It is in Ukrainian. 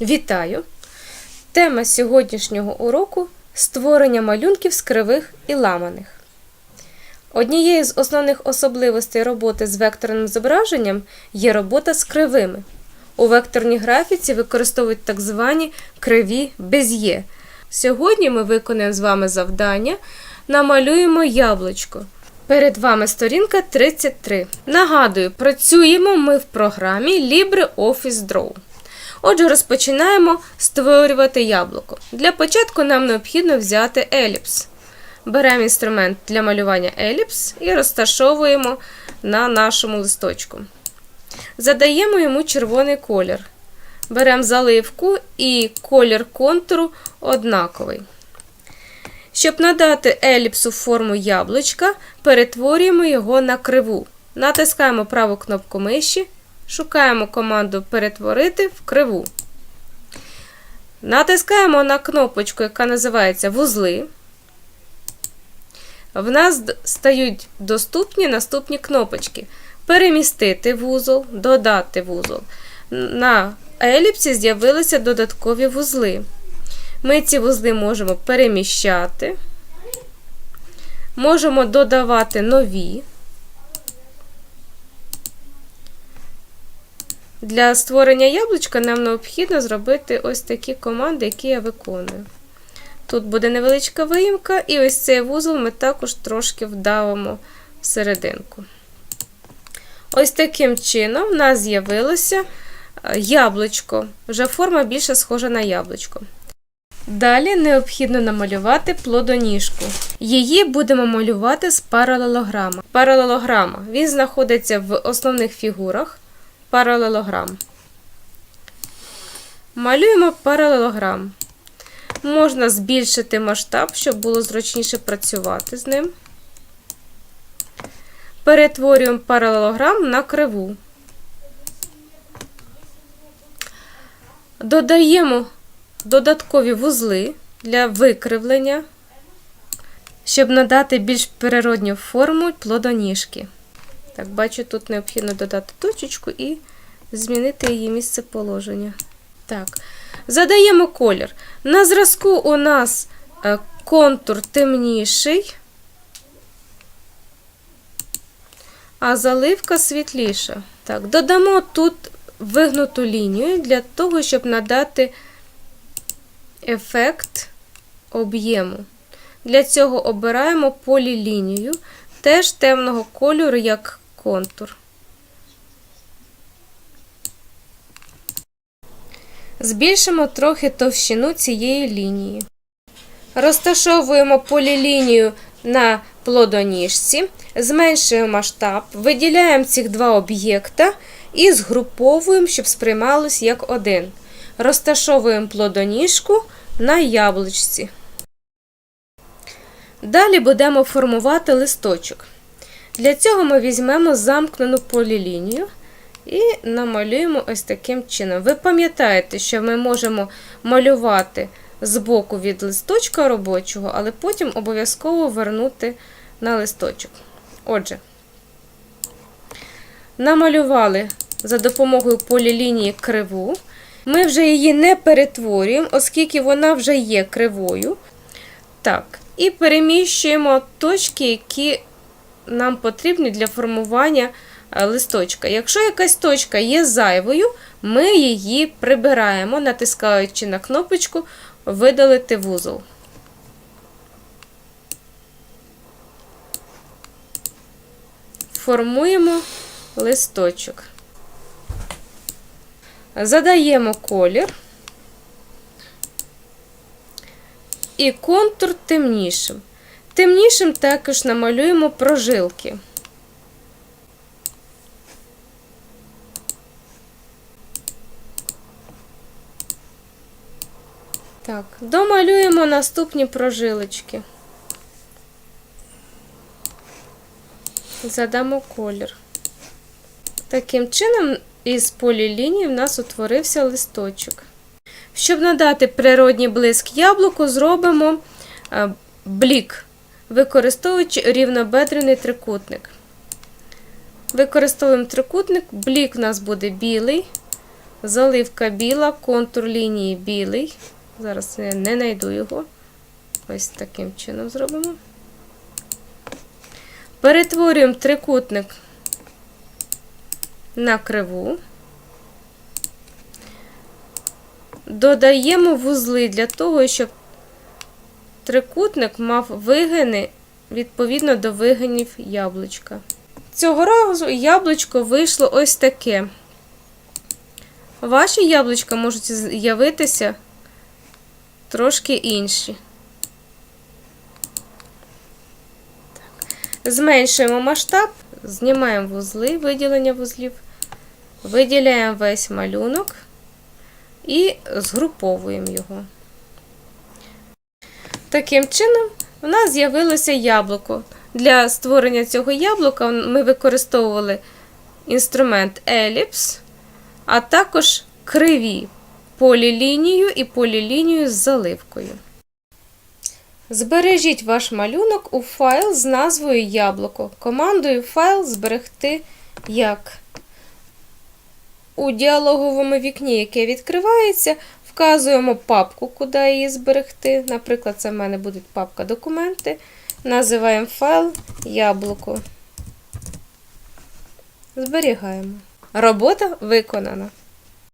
Вітаю! Тема сьогоднішнього уроку створення малюнків з кривих і ламаних. Однією з основних особливостей роботи з векторним зображенням є робота з кривими. У векторній графіці використовують так звані криві без'є. Сьогодні ми виконаємо з вами завдання, намалюємо яблучко. Перед вами сторінка 33. Нагадую, працюємо ми в програмі LibreOffice Draw. Отже, розпочинаємо створювати яблуко. Для початку нам необхідно взяти еліпс. Беремо інструмент для малювання еліпс і розташовуємо на нашому листочку. Задаємо йому червоний колір. Беремо заливку і колір контуру однаковий. Щоб надати еліпсу форму яблучка, перетворюємо його на криву. Натискаємо праву кнопку миші, шукаємо команду Перетворити в криву. Натискаємо на кнопочку, яка називається Вузли. В нас стають доступні наступні кнопочки: Перемістити вузол, додати вузол. На еліпсі з'явилися додаткові вузли. Ми ці вузли можемо переміщати, можемо додавати нові. Для створення яблучка нам необхідно зробити ось такі команди, які я виконую. Тут буде невеличка виїмка, і ось цей вузол ми також трошки вдавимо всерединку. Ось таким чином в нас з'явилося яблучко. Вже форма більше схожа на яблучко. Далі необхідно намалювати плодоніжку. Її будемо малювати з паралелограма. Паралелограма він знаходиться в основних фігурах. Паралелограм. Малюємо паралелограм. Можна збільшити масштаб, щоб було зручніше працювати з ним. Перетворюємо паралелограм на криву. Додаємо додаткові вузли для викривлення, щоб надати більш природню форму плодоніжки. Так, бачу, тут необхідно додати точечку і змінити її місце положення. Так, задаємо колір. На зразку у нас е, контур темніший, а заливка світліша. Так, додамо тут вигнуту лінію для того, щоб надати ефект об'єму. Для цього обираємо полілінію, теж темного кольору, як контур. Збільшимо трохи товщину цієї лінії. Розташовуємо полілінію на плодоніжці, зменшуємо масштаб, виділяємо цих два об'єкта і згруповуємо, щоб сприймалось як один. Розташовуємо плодоніжку на яблучці. Далі будемо формувати листочок. Для цього ми візьмемо замкнену полілінію і намалюємо ось таким чином. Ви пам'ятаєте, що ми можемо малювати з боку від листочка робочого, але потім обов'язково вернути на листочок. Отже, намалювали за допомогою полілінії криву. Ми вже її не перетворюємо, оскільки вона вже є кривою. Так, і переміщуємо точки, які нам потрібні для формування листочка. Якщо якась точка є зайвою, ми її прибираємо, натискаючи на кнопочку Видалити вузол. Формуємо листочок. Задаємо колір і контур темнішим. Темнішим також намалюємо прожилки. Так, домалюємо наступні прожилочки. Задамо колір. Таким чином, із полілінії в нас утворився листочок. Щоб надати природній блиск яблуку, зробимо блік, використовуючи рівнобедрений трикутник. Використовуємо трикутник, блік у нас буде білий, заливка біла, контур лінії білий. Зараз я не знайду його. Ось таким чином зробимо. Перетворюємо трикутник на криву. Додаємо вузли для того, щоб трикутник мав вигини відповідно до вигинів яблучка. Цього разу яблучко вийшло ось таке. Ваші яблучка можуть з'явитися трошки інші. Зменшуємо масштаб, знімаємо вузли, виділення вузлів, виділяємо весь малюнок і згруповуємо його. Таким чином, у нас з'явилося яблуко. Для створення цього яблука ми використовували інструмент еліпс, а також криві полілінію і полілінію з заливкою. Збережіть ваш малюнок у файл з назвою Яблуко. Командою файл зберегти як. У діалоговому вікні, яке відкривається, вказуємо папку, куди її зберегти. Наприклад, це в мене буде папка документи. Називаємо файл Яблуко. Зберігаємо. Робота виконана.